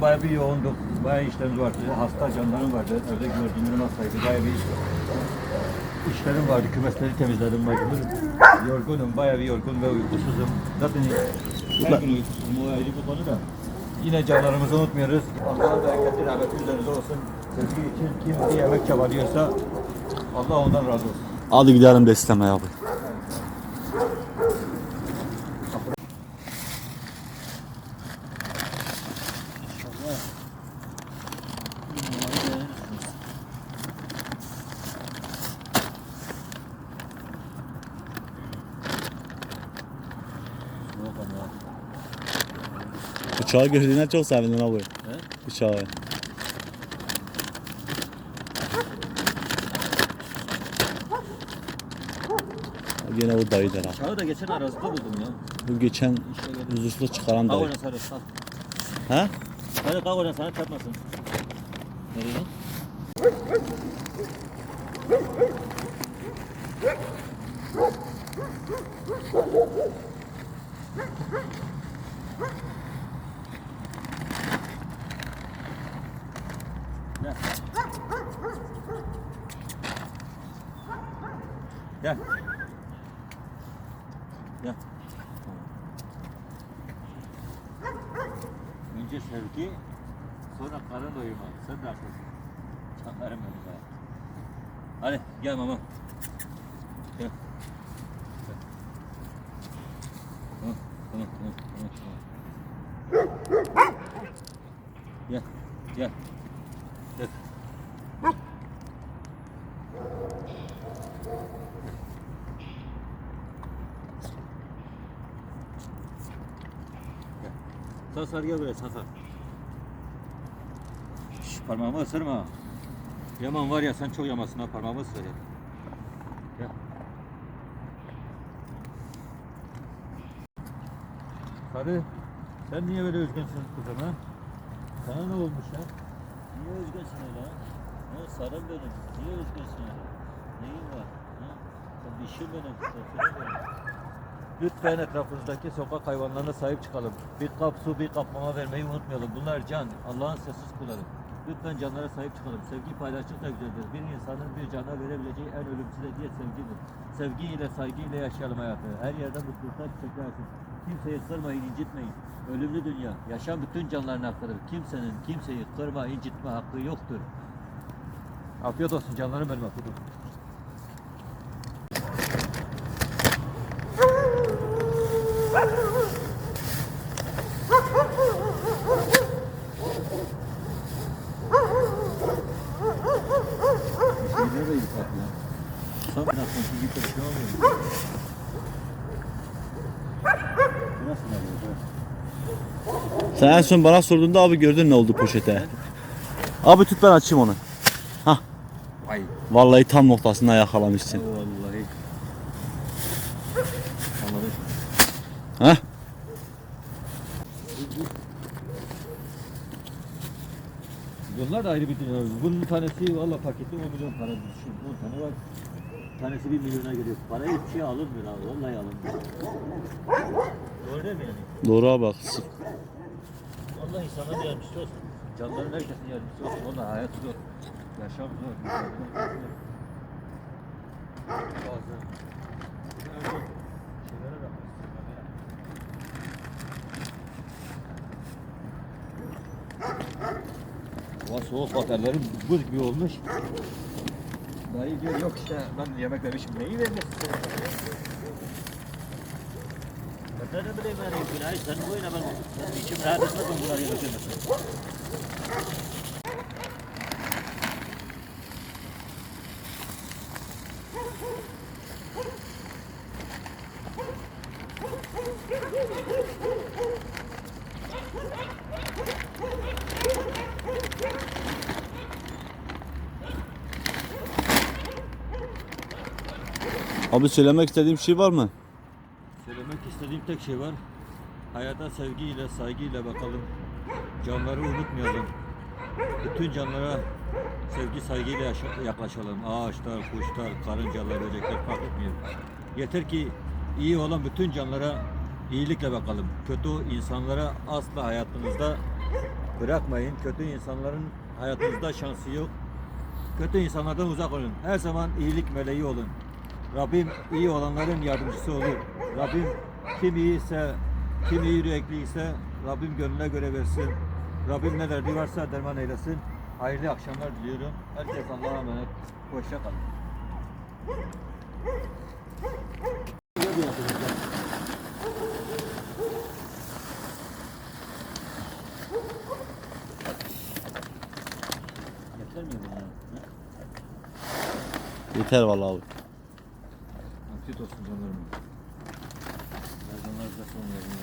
bugün bayağı bir yoğunduk. Bayağı işlerimiz vardı. Hasta canlarım vardı. Evde gördüğüm hastaydı. Bayağı bir iş işlerim vardı. Kümesleri temizledim. Mecbur. Yorgunum. Bayağı bir yorgun ve uykusuzum. Zaten her gün uykusuzum. O ayrı bir konu da. Yine canlarımızı unutmuyoruz. Allah'ın bereketi, rahmeti üzerinize olsun. Sevgi için kim bir yemek çabalıyorsa Allah ondan razı olsun. Hadi gidelim beslemeye abi. Uçağı gördüğünden çok sevindim abi. Uçağı. Yine o dayıdır ha. Çağı da geçen arazide buldum ya. Bu geçen huzursuzluğu çıkaran Kalk dayı. oradan sarı. Kalk. Ha? Hadi kalk oradan sana çarpmasın. Nereye lan? Gel. Gel. Önce sevgi, sonra karın doyurma. Sen de haklısın. Canlarım benim be. Hadi gel mama. Gel. Tamam, tamam, tamam, tamam, tamam. Gel, gel. Gel. Sar sar gel buraya sar sar. Şş, parmağımı ısırma. Yaman var ya sen çok yamasın ha parmağımı ısır ya. Gel. Sarı sen niye böyle üzgünsün kızım ha? Sana ne olmuş ya? Niye üzgünsün öyle ha? Ha sarım benim. Niye üzgünsün öyle? Neyin var? Ha? Dişim benim. Sefire benim. Lütfen etrafınızdaki sokak hayvanlarına sahip çıkalım. Bir kap su, bir kap mama vermeyi unutmayalım. Bunlar can, Allah'ın sessiz kulları. Lütfen canlara sahip çıkalım. Sevgi paylaştık da güzeldir. Bir insanın bir cana verebileceği en ölümsüz hediye sevgidir. Sevgiyle, saygıyla yaşayalım hayatı. Her yerde mutluluklar çiçekler açın. Kimseyi kırmayın, incitmeyin. Ölümlü dünya. Yaşam bütün canlıların hakkıdır. Kimsenin kimseyi kırma, incitme hakkı yoktur. Afiyet olsun canlarım benim afiyet olsun. Yıkat ya. Sen komşu gibi bir şey olmuyor. Sen en son bana sorduğunda abi gördün ne oldu poşete. Abi tut ben açayım onu. Vay. Vallahi tam noktasında yakalamışsın. Vallahi. Ha? Bunlar da ayrı bir dünya. Bunun tanesi valla paketi 10 milyon para düşün. 10 tane var. Tanesi 1 milyona geliyor. Para hiçbir şey alınmıyor abi. Vallahi alınmıyor. Doğru değil mi yani? Doğru abi haklısın. Allah insanların yardımcısı olsun. Canlıların herkesin yardımcısı olsun. Onlar hayat zor. Yaşam zor. Öyle şeylere bakmışsın. Hava soğuk bak ellerim buz gibi olmuş. Dayı diyor yok işte ben yemek vermişim. Neyi vermişsin sen? Ben ne bileyim yani Günay sen bu oyuna ben içim rahat etmez ben bunları yemek yemesem. Abi söylemek istediğim şey var mı? Söylemek istediğim tek şey var. Hayata sevgiyle, saygıyla bakalım. Canları unutmayalım. Bütün canlara sevgi, saygıyla yaklaşalım. Ağaçlar, kuşlar, karıncalar, böcekler fark etmiyor. Yeter ki iyi olan bütün canlara iyilikle bakalım. Kötü insanlara asla hayatımızda bırakmayın. Kötü insanların hayatınızda şansı yok. Kötü insanlardan uzak olun. Her zaman iyilik meleği olun. Rabbim iyi olanların yardımcısı olur. Rabbim kim iyiyse, kim iyi yürekliyse Rabbim gönlüne göre versin. Rabbim ne derdi varsa derman eylesin. Hayırlı akşamlar diliyorum. Herkes Allah'a emanet. Hoşça kalın. Yeter mi bunlar? Конституциядан нормально. Даже наш закон, я